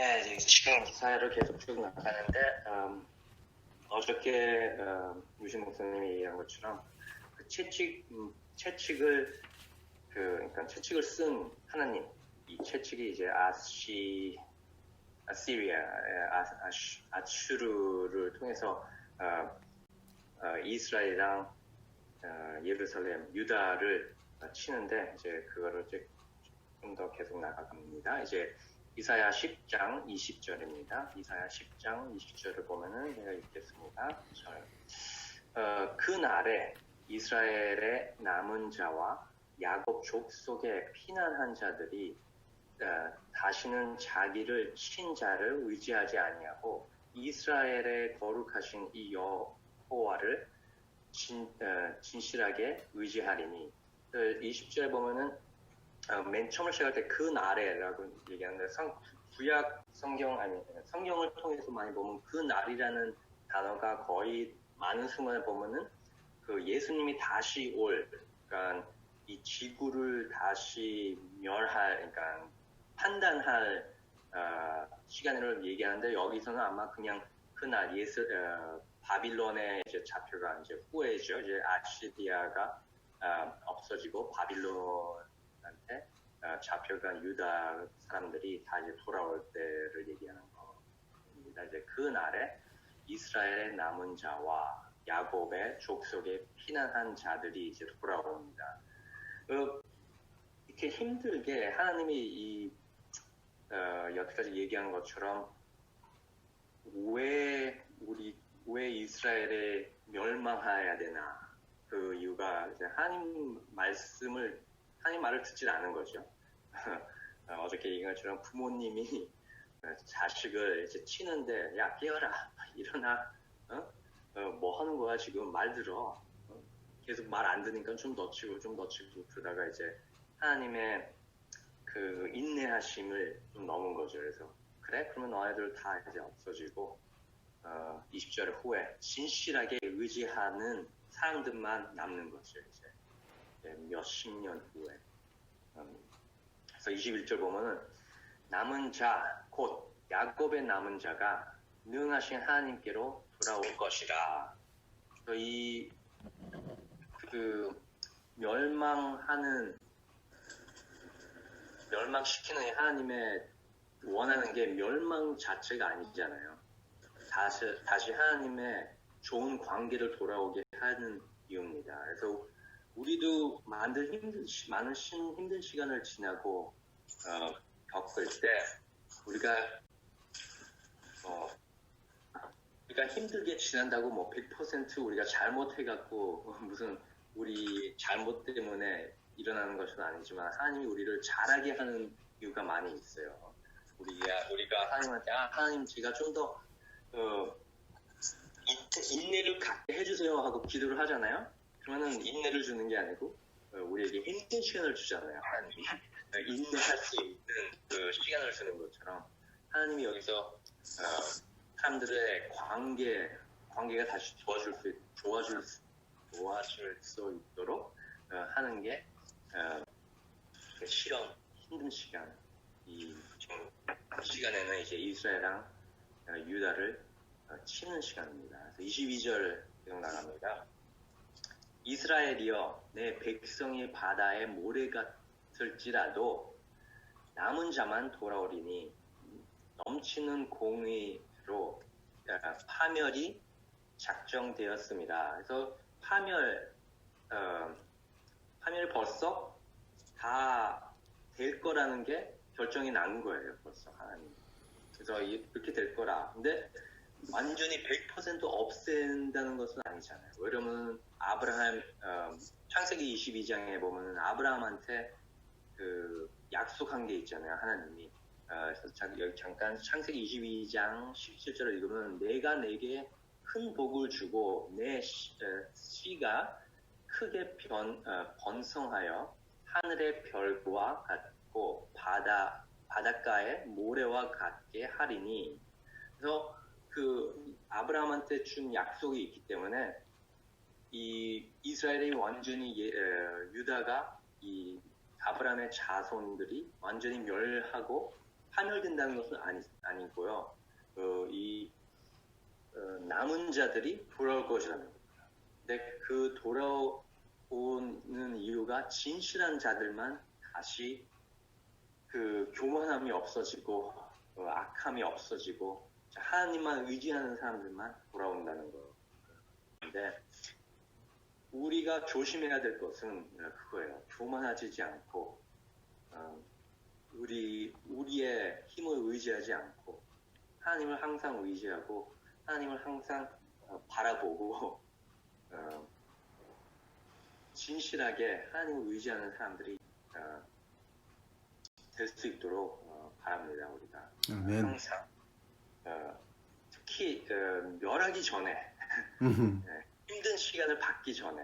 예, 시간 기사를 계속 쭉 나가는데 음, 어저께 음, 유신 목사님이 얘기한 것처럼 그 채찍 음, 채찍을 그 그러니까 채찍을 쓴 하나님 이 채찍이 이제 아시 아시리아 아, 아슈, 아슈르를 통해서 어, 어, 이스라엘이랑 어, 예루살렘 유다를 치는데 이제 그거를 이제 좀 더 계속 나가갑니다. 이제 이사야 10장 20절입니다. 이사야 10장 20절을 보면은 제가 읽겠습니다. 어, 그 날에 이스라엘의 남은 자와 야곱 족속에 피난한 자들이 어, 다시는 자기를 친 자를 의지하지 아니하고 이스라엘의 거룩하신 이 여호와를 진, 어, 진실하게 의지하리니 20절에 보면은 어, 맨 처음을 시작할 때 그 날에라고 얘기하는데 성, 구약 성경 아니 성경을 통해서 많이 보면 그 날이라는 단어가 거의 많은 순간에 보면은 그 예수님이 다시 올 그러니까 이 지구를 다시 멸할 그러니까 판단할 어, 시간을 얘기하는데 여기서는 아마 그냥 그날 예수 어, 바빌론에 이제 잡혀간 이제 후에죠. 이제 아시디아가 어, 없어지고 바빌론 한테 어, 잡혀간 유다 사람들이 다 이제 돌아올 때를 얘기하는 겁니다. 이제 그 날에 이스라엘의 남은 자와 야곱의 족속에 피난한 자들이 이제 돌아옵니다. 어, 이렇게 힘들게 하나님이 이 어, 여태까지 얘기한 것처럼 왜 우리 왜 이스라엘에 멸망해야 되나 그 이유가 하나님 말씀을 하나님 말을 듣질 않은 거죠. 어, 어저께 얘기한 것처럼 부모님이 자식을 이제 치는데 야 깨어라 일어나 어? 어, 뭐 하는 거야 지금 말 들어 어? 계속 말 안 듣니까 좀더 치고 좀더 치고 그러다가 이제 하나님의 그 인내하심을 좀 넘은 거죠. 그래서 그래 그러면 너희들 다 이제 없어지고 어, 20절 후에 진실하게 의지하는 사람들만 남는 거죠. 이제 몇십 년 후에. 음, 그래서 21절 보면은 남은 자, 곧 야곱의 남은 자가 능하신 하나님께로 돌아올 것이라. 이, 그, 멸망하는, 멸망시키는 하나님의 원하는 게 멸망 자체가 아니잖아요. 다시, 다시 하나님의 좋은 관계를 돌아오게 하는 이유입니다. 그래서 우리도 많은 힘든, 많은 힘든 시간을 지나고 어, 겪을 때 우리가 어, 우리가 힘들게 지난다고 뭐 100% 우리가 잘못해갖고 무슨 우리 잘못 때문에 일어나는 것은 아니지만 하나님이 우리를 잘하게 하는 이유가 많이 있어요. 우리가 우리가 하나님한테 아 하나님 제가 좀더 어, 인내를 갖게 해주세요 하고 기도를 하잖아요. 그러면은 인내를 주는 게 아니고 어, 우리에게 힘든 시간을 주잖아요. 하나님이 어, 인내할 수 있는 그 시간을 주는 것처럼 하나님이 여기서 어, 사람들의 관계 관계가 다시 좋아질 수 좋아질 좋아질 수 있도록 하는 게 그 실험 힘든 시간 이 시간에는 이제 이스라엘랑 유다를 치는 시간입니다. 22절 계속 나갑니다. 이스라엘이여 내 백성이 바다의 모래 같을지라도 남은 자만 돌아오리니 넘치는 공의로 파멸이 작정되었습니다. 그래서 파멸 어, 파멸이 벌써 다 될 거라는 게 결정이 난 거예요. 벌써 하나님. 그래서 이렇게 될 거라. 근데 완전히 100% 없앤다는 것은 아니잖아요. 왜냐면 아브라함 어, 창세기 22장에 보면 아브라함한테 그 약속한 게 있잖아요. 하나님이 어, 여기 잠깐 창세기 22장 17절을 읽으면 내가 내게 큰 복을 주고 내 씨가 크게 변, 어, 번성하여 하늘의 별과 같고 바다 바닷가의 모래와 같게 하리니 그래서 그 아브라함한테 준 약속이 있기 때문에 이 이스라엘이 완전히 예, 유다가 이 아브라함의 자손들이 완전히 멸하고 파멸된다는 것은 아니, 아니고요. 어, 이 어, 남은 자들이 돌아올 것이라는 겁니다. 근데 그 돌아오는 이유가 진실한 자들만 다시 그 교만함이 없어지고 어, 악함이 없어지고 하나님만 의지하는 사람들만 돌아온다는 거. 근데 우리가 조심해야 될 것은 그거예요. 교만하지 않고 어, 우리 우리의 힘을 의지하지 않고 하나님을 항상 의지하고 하나님을 항상 어, 바라보고 어, 진실하게 하나님을 의지하는 사람들이 어, 될수 있도록 어, 바랍니다. 우리가 아멘. 항상 어, 특히 어, 멸하기 전에 음, 힘든 시간을 받기 전에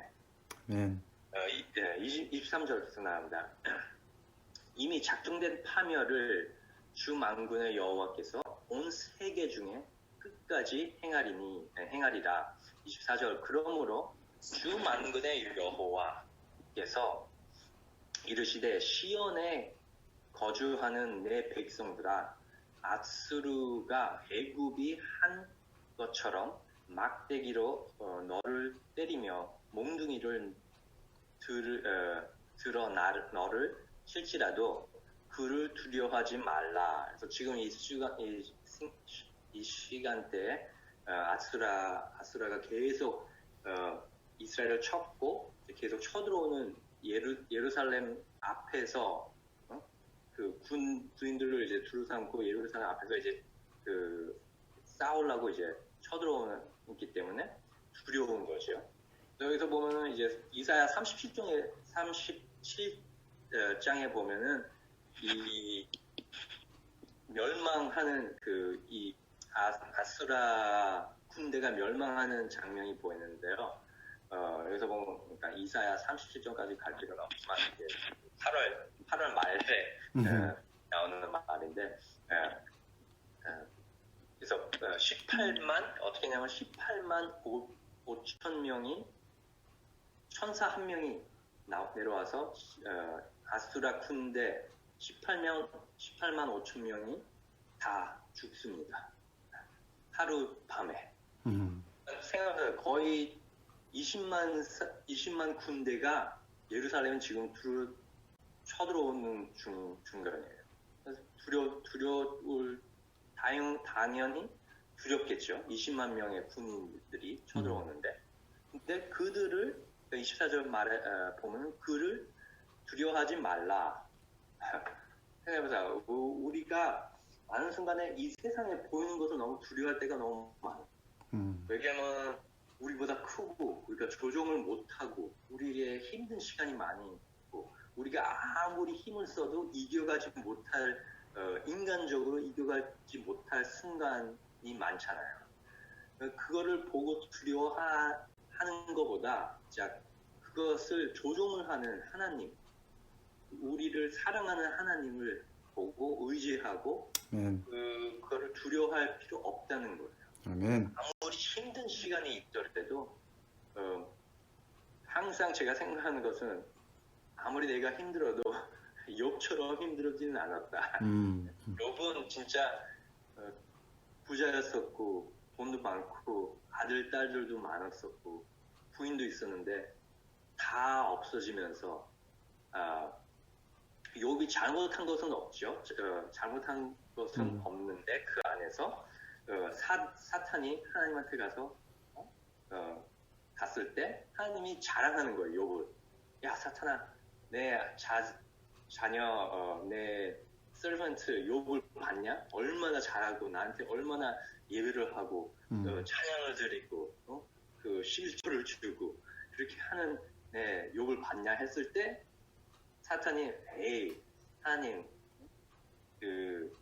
아멘. 어, 이, 예, 20, 23절에서 나옵니다. 이미 작정된 파멸을 주 만군의 여호와께서 온 세계 중에 끝까지 행하리니 예, 행하리라. 24절 그러므로 주 만군의 여호와께서 이르시되 시온에 거주하는 내 백성들아 아스루가 애굽이 한 것처럼 막대기로 어, 너를 때리며 몽둥이를 들, 어, 들어 나를, 너를 칠지라도 그를 두려워하지 말라. 그래서 지금 이 시간 이, 시- 이 시간대에 어, 아수라 아수라가 계속 어, 이스라엘을 쳤고 계속 쳐들어오는 예루, 예루살렘 앞에서 어? 그군 군인들을 이제 둘러삼고 예루살렘 앞에서 이제 그 싸우려고 이제 쳐들어오는 있기 때문에 두려운 거죠. 여기서 보면은 이제 이사야 37장에 37장에 보면은 이 멸망하는 그 이 아수라 군대가 멸망하는 장면이 보이는데요. 어, 여기서 보면 그러니까 이사야 37장까지 갈 필요는 없지만 이제 8월 8월 말에 음, 어, 나오는 말인데 어, 어, 그래서 어, 18만 어떻게 하냐면 18만 5, 5천 명이 천사 한 명이 나, 내려와서 어, 아수라 군대 18명 18만 5천 명이 다 죽습니다. 하루 밤에. 음, 생각해 거의 20만 사- 20만 군대가 예루살렘 지금 들어 쳐들어오는 중 중간이에요. 그래서 두려 두려울 당연 당연히 두렵겠죠. 20만 명의 군인들이 쳐들어오는데, 근데 그들을 24절 말에 어, 보면 그를 두려워하지 말라. 생각해보자. 우- 우리가 많은 순간에 이 세상에 보이는 것을 너무 두려워할 때가 너무 많아. 음, 왜냐면 우리보다 크고 우리가 조정을 못하고 우리의 힘든 시간이 많이 우리가 아무리 힘을 써도 이겨가지 못할 어, 인간적으로 이겨가지 못할 순간이 많잖아요. 어, 그거를 보고 두려워하는 것보다 자 그것을 조종을 하는 하나님 우리를 사랑하는 하나님을 보고 의지하고 아멘. 그, 그거를 두려워할 필요 없다는 거예요. 아멘. 아무리 힘든 시간이 있더라도 어, 항상 제가 생각하는 것은 아무리 내가 힘들어도 욥처럼 힘들어지는 않았다. 음, 욥은 진짜 어, 부자였었고 돈도 많고 아들 딸들도 많았었고 부인도 있었는데 다 없어지면서 아, 욥이 잘못한 것은 없죠. 어, 잘못한 것은 음. 없는데 그 안에서 어, 사, 사탄이 하나님한테 가서 어? 어, 갔을 때 하나님이 자랑하는 거예요. 욥을 야 사탄아 내 자, 자녀 어, 내 서번트 욥을 봤냐? 얼마나 잘하고 나한테 얼마나 예배를 하고 음, 어, 찬양을 드리고 어? 그 실초를 주고 그렇게 하는 네, 욥을 봤냐 했을 때 사탄이 에이 하나님 그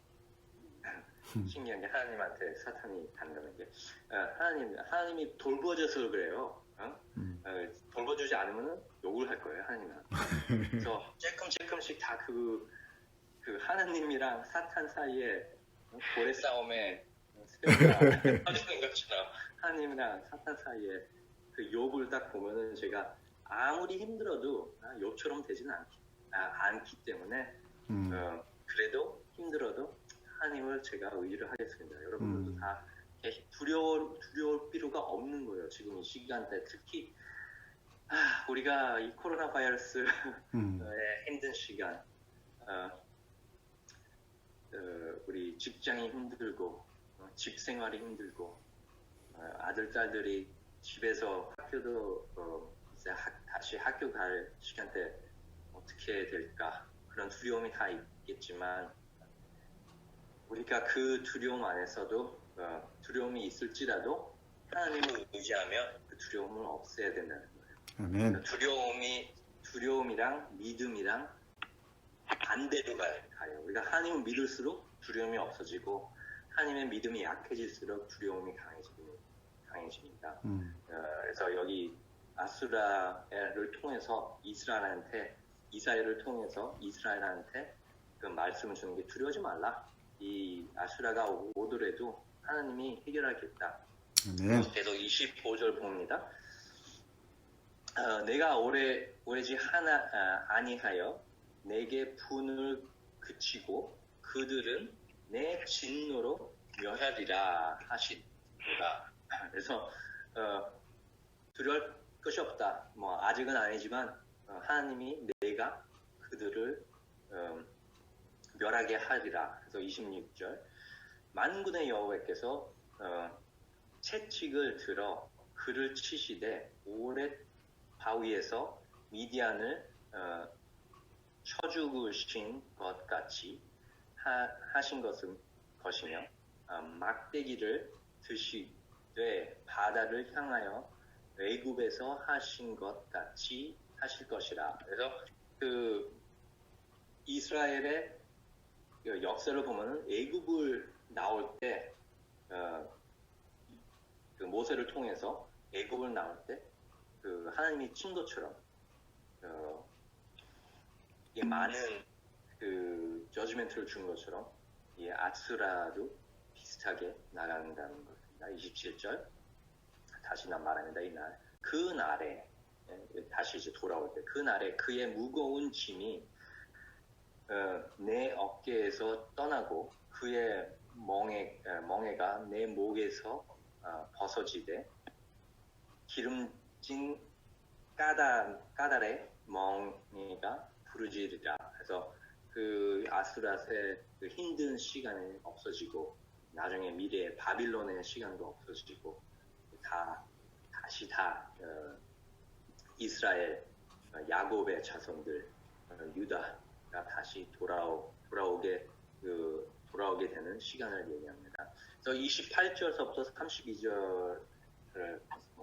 신기한 게 하나님한테 사탄이 간다는 게 어, 하나님 하나님이 돌보아줘서 그래요. 어? 음. 어, 돌봐주지 않으면 욕을 할 거예요 하나님은. 그래서 조금 조금씩 다그 그 하나님이랑 사탄 사이에 고래 싸움에 것처럼 하나님이랑 사탄 사이에 그 욥을 딱 보면은 제가 아무리 힘들어도 아, 욥처럼 되지는 않기, 아, 않기 때문에 음, 어, 그래도 힘들어도 하나님을 제가 의지를 하겠습니다. 여러분들도 음. 다 두려워 두려울 필요가 없는 거예요. 지금 이 시간대 특히 아, 우리가 이 코로나 바이러스의 음. 힘든 시간, 어, 어, 우리 직장이 힘들고 어, 집 생활이 힘들고 어, 아들 딸들이 집에서 학교도 어, 이제 학- 다시 학교 갈 시간대 어떻게 될까 그런 두려움이 다 있겠지만 우리가 그 두려움 안에서도 어, 두려움이 있을지라도 하나님을 의지하며 그 두려움을 없애야 된다는. 아멘. 두려움이 두려움이랑 믿음이랑 반대로 가- 가요. 우리가 하나님을 믿을수록 두려움이 없어지고 하나님의 믿음이 약해질수록 두려움이 강해집니다. 강해집니다. 음. 어, 그래서 여기 아수라를 통해서 이스라엘한테 이사야를 통해서 이스라엘한테 그 말씀을 주는 게 두려워하지 말라. 이 아수라가 오- 오더라도 하나님이 해결하겠다. 아멘. 계속 25절 봅니다. 어, 내가 오래 오래지 하나 아, 아니하여 내게 분을 그치고 그들은 내 진노로 멸하리라 하시니라. 그래서 어, 두려울 것이 없다. 뭐 아직은 아니지만 어, 하나님이 내가 그들을 음, 멸하게 하리라. 그래서 26절 만군의 여호와께서 어, 채찍을 들어 그를 치시되 오래 바위에서 미디안을 어, 쳐 죽으신 것 같이 하, 신 것은 것이며 어, 막대기를 드시되 바다를 향하여 외굽에서 하신 것 같이 하실 것이라. 그래서 그 이스라엘의 그 역사를 보면은 애굽을 나올 때 어, 그 모세를 통해서 애굽을 나올 때 그 하나님이 친 것처럼 어, 이게 많은 그 저지멘트를 준 것처럼 이 아스라도 비슷하게 나간다는 것입니다. 27절 다시 난 말합니다. 이날 그 날에 예, 다시 이제 돌아올 때 그 날에 그의 무거운 짐이 어, 내 어깨에서 떠나고 그의 멍에 어, 멍에가 내 목에서 어, 벗어지되 기름 진 까다 까다의 멍에가 부르짖으리라. 그래서 그 아수라의 그 힘든 시간이 없어지고 나중에 미래에 바빌론의 시간도 없어지고 다 다시 다 어, 이스라엘 어, 야곱의 자손들 어, 유다가 다시 돌아오 돌아오게 그 돌아오게 되는 시간을 얘기합니다. 그래서 28절서부터 32절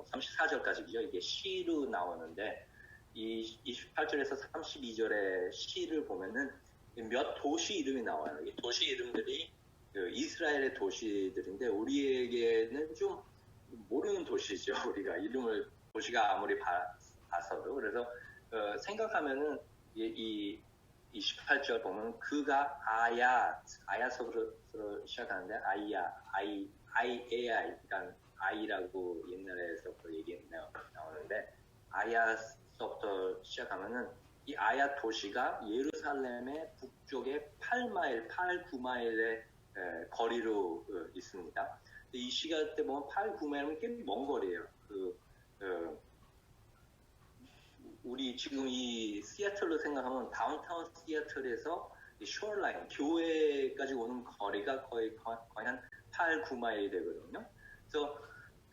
34절까지 죠. 이게 시로 나오는데 이 28절에서 32절의 시를 보면은 몇 도시 이름이 나와요. 이 도시 이름들이 그 이스라엘의 도시들인데 우리에게는 좀 모르는 도시죠. 우리가 이름을 도시가 아무리 봐, 봐서도 그래서 어, 생각하면은 이, 이 28절 보면 그가 아야 아야서부터 시작하는데 아이야 아이 아이에야 그러니까 아이라고 옛날에서부터 얘기 나- 나오는데 아야 서부터 시작하면은 이 아야 도시가 예루살렘의 북쪽에 8마일, 8, 9마일의 거리로 어, 있습니다. 이 시간 때 보면 8, 9마일은 꽤 먼 거리예요. 그 어, 우리 지금 이 시애틀로 생각하면 다운타운 시애틀에서 이 쇼어라인 교회까지 오는 거리가 거의 거- 거의 한 8, 9마일이 되거든요. 그래서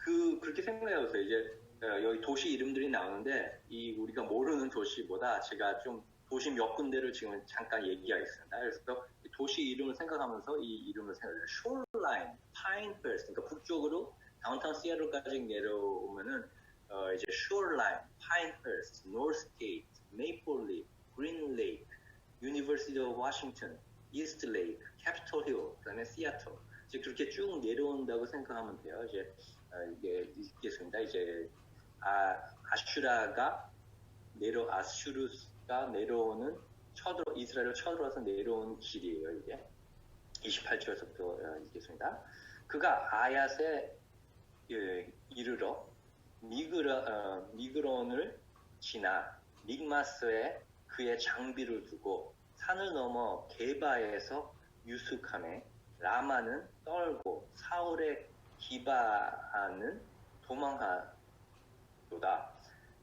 그 그렇게 생각해 보세요. 이제 어, 여기 도시 이름들이 나오는데 이 우리가 모르는 도시보다 제가 좀 도시 몇 군데를 지금 잠깐 얘기하겠습니다. 그래서 이 도시 이름을 생각하면서 이 이름을 생각해요. 쇼어라인, 파인펄스, 그러니까 북쪽으로 다운타운 시애틀까지 내려오면은 어, 이제 쇼어라인, 파인펄스, 노스게이트, 메이플리프, 그린레이크, 유니버시티 오브 워싱턴, 이스트레이크, 캐피톨 힐, 그다음에 시애틀. 이제 그렇게 쭉 내려온다고 생각하면 돼요. 이제 어, 이게 있겠습니다. 이제 아, 아슈라가 내려 아슈르가 내려오는 쳐들어 이스라엘을 쳐들어서 내려온 길이에요. 이게 28절부터 어, 읽겠습니다. 그가 아얏에 예, 이르러 미그러, 어, 미그론을 지나 믹마스에 그의 장비를 두고 산을 넘어 게바에서 유숙함에 라마는 떨고 사울의 기바하는 도망하도다.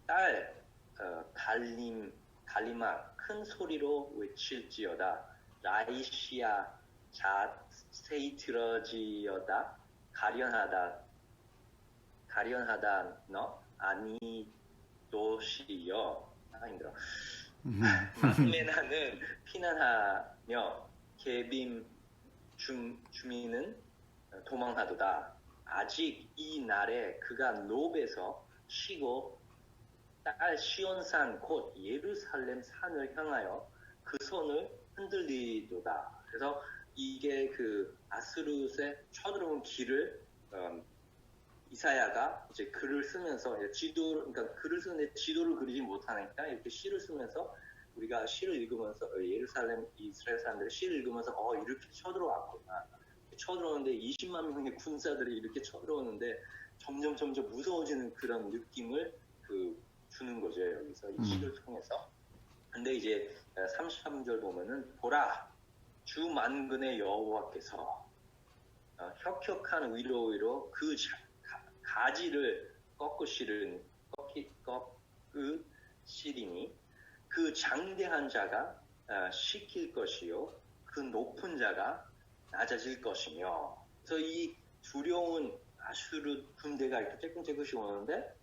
딸 어, 갈림 갈리마 큰 소리로 외칠지어다. 라이시아 자세히 들어지어다. 가련하다 가련하다 너 아니 도시여 아 힘들어. 음, 막메나는 피난하며 개빔 중, 주민은 도망하도다. 아직 이 날에 그가 노베에서 쉬고 딸 시온산 곧 예루살렘 산을 향하여 그 손을 흔들리도다. 그래서 이게 그 아스루스의 쳐들어온 길을 음, 이사야가 이제 글을 쓰면서 지도 그러니까 글을 쓰는데 지도를 그리지 못하니까 이렇게 시를 쓰면서 우리가 시를 읽으면서 어, 예루살렘 이스라엘 사람들이 시를 읽으면서 어 이렇게 쳐들어왔구나 쳐들어오는데 20만 명의 군사들이 이렇게 쳐들어오는데 점점 점점 무서워지는 그런 느낌을 그 주는 거죠 여기서 이 음. 시를 통해서 근데 이제 33절 보면은 보라 주 만군의 여호와께서 어, 혁혁한 위로 위로 그 가- 가지를 꺾으시는 꺾이 꺾으시리니 그 장대한 자가 어, 시킬 것이요 그 높은 자가 낮아질 것이며 그래서 이 두려운 아수르 군대가 이렇게 쬐끔쬐끔씩 오는데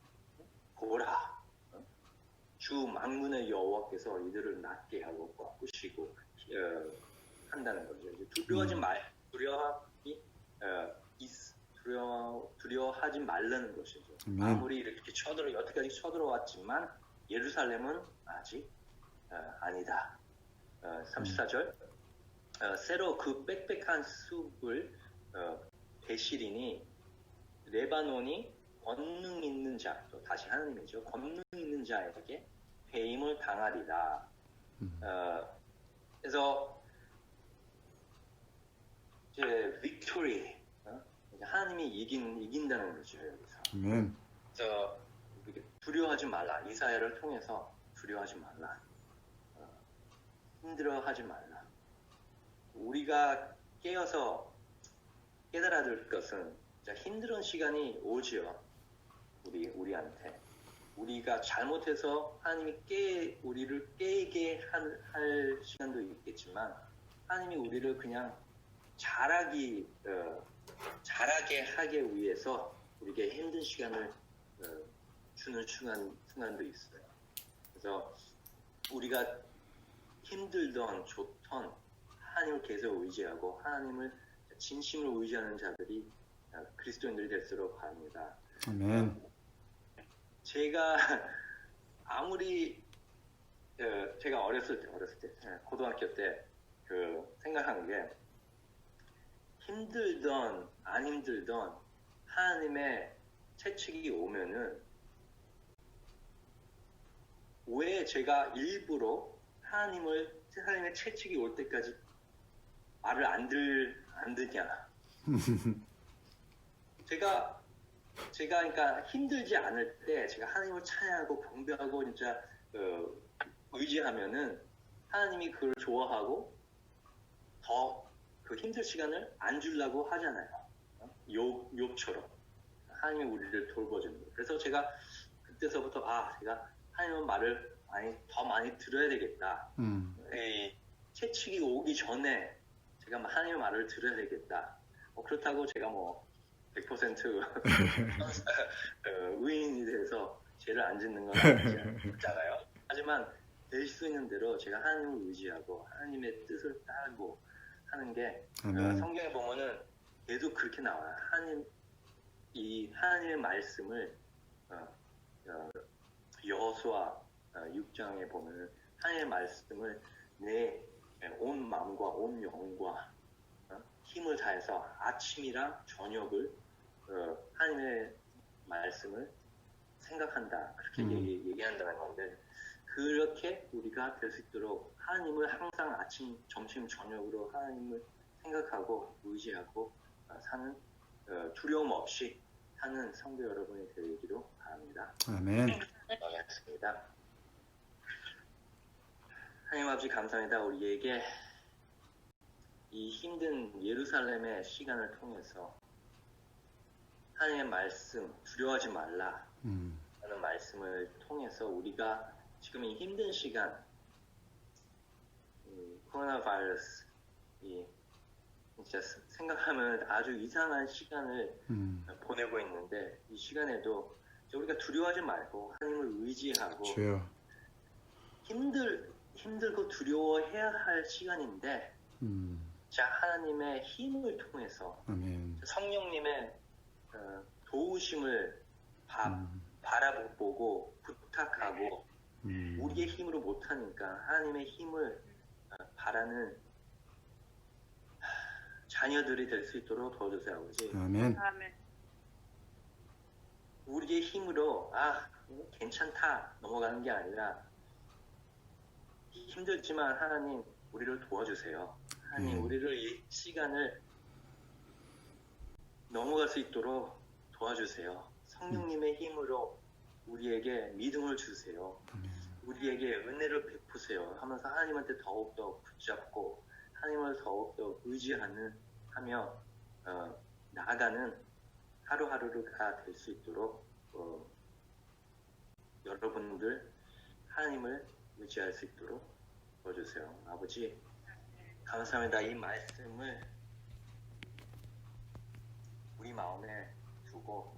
보라 어? 주 만군의 여호와께서 이들을 낮게 하고 꺾으시고 어, 한다는 거죠. 두려워하지 음. 말 두려움이 어, 있- 두려워 두려워하지 말라는 것이죠. 아무리 이렇게 쳐들어 여태까지 쳐들어왔지만 예루살렘은 아직 어, 아니다. 어, 34절 어, 새로 그 빽빽한 숲을 어, 대실이니 레바논이 권능 있는 자, 또 다시 하나님이죠. 권능 있는 자에게 배임을 당하리라. 음. 어, 그래서 이제 빅토리, 어? 이제 하나님이 이긴 이긴다는 거죠 여기서. 아멘. 그래서 두려워하지 말라. 이사야를 통해서 두려워하지 말라. 어, 힘들어하지 말라. 우리가 깨어서 깨달아야 될 것은 힘든 시간이 오지요. 우리 우리한테 우리가 잘못해서 하나님이 깨 우리를 깨게 할, 할 시간도 있겠지만 하나님이 우리를 그냥 잘하기 어, 잘하게 하기 위해서 우리에게 힘든 시간을 어, 주는 순간, 순간도 있어요. 그래서 우리가 힘들던 좋던 하나님을 계속 의지하고 하나님을 진심으로 의지하는 자들이 어, 그리스도인들이 될수록 합니다. 아멘. 제가 아무리 어, 제가 어렸을 때 어렸을 때 예, 고등학교 때 그 생각한 게 힘들던 안 힘들던 하나님의 채찍이 오면은 왜 제가 일부러 하나님을 하나님의 채찍이 올 때까지 말을 안 들 안 듣냐 제가 제가 그러니까 힘들지 않을 때 제가 하나님을 찬양하고 경배하고 진짜 어, 의지하면은 하나님이 그걸 좋아하고 더 그 힘들 시간을 안 주려고 하잖아요. 어? 욥 욥처럼 하나님이 우리를 돌보주는 거예요. 그래서 제가 그때서부터 아 제가 하나님의 말을 많이 더 많이 들어야 되겠다. 음. 이 채찍이 오기 전에 제가 하나님의 말을 들어야 되겠다. 뭐 그렇다고 제가 뭐 100% 어, 의인이 돼서 죄를 안 짓는 건 아니잖아요. 하지만 될 수 있는 대로 제가 하나님을 의지하고 하나님의 뜻을 따르고 하는 게 어. 성경에 보면은 계속 그렇게 나와요. 하나님 이 하나님의 말씀을 어, 어, 여호수아 6장에 보면은 하나님의 말씀을 내 온 마음과 온 영과 어, 힘을 다해서 아침이랑 저녁을 어, 하나님의 말씀을 생각한다 그렇게 음. 얘기, 얘기 한다는 건데 그렇게 우리가 될 수 있도록 하나님을 항상 아침, 점심, 저녁으로 하나님을 생각하고 의지하고 어, 사는 어, 두려움 없이 사는 성도 여러분이 되기로 바랍니다. 아멘. 알겠습니다. 하나님 아버지 감사합니다. 우리에게 이 힘든 예루살렘의 시간을 통해서 하나님의 말씀 두려워하지 말라 음, 하는 말씀을 통해서 우리가 지금 이 힘든 시간 이 코로나 바이러스 이 진짜 생각하면 아주 이상한 시간을 음, 보내고 있는데 이 시간에도 우리가 두려워하지 말고 하나님을 의지하고 주여. 힘들 힘들고 두려워해야 할 시간인데 음, 자 하나님의 힘을 통해서 아멘. 성령님의 어, 도우심을 바, 음, 바라보고 부탁하고 음, 우리의 힘으로 못하니까 하나님의 힘을 어, 바라는 하, 자녀들이 될 수 있도록 도와주세요 아버지 아멘. 아멘. 우리의 힘으로 아 괜찮다 넘어가는 게 아니라 힘들지만 하나님 우리를 도와주세요. 하나님 음. 우리를 이 시간을 넘어갈 수 있도록 도와주세요. 성령님의 힘으로 우리에게 믿음을 주세요. 우리에게 은혜를 베푸세요. 하면서 하나님한테 더욱더 붙잡고 하나님을 더욱더 의지하는 하며 어, 나아가는 하루하루가 될 수 있도록 어, 여러분들 하나님을 의지할 수 있도록 도와주세요. 아버지 감사합니다. 이 말씀을 우리 마음에 두고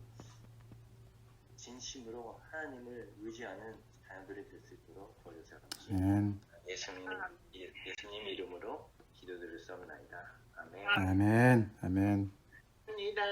진심으로 하나님을 의지하는 자녀들이 될 수 있도록 도와주세요. 아버지. 아멘. 예수님, 예- 예수님 이름으로 기도드릴 수 없나이다. 아멘. 아멘. 아멘. 입니다.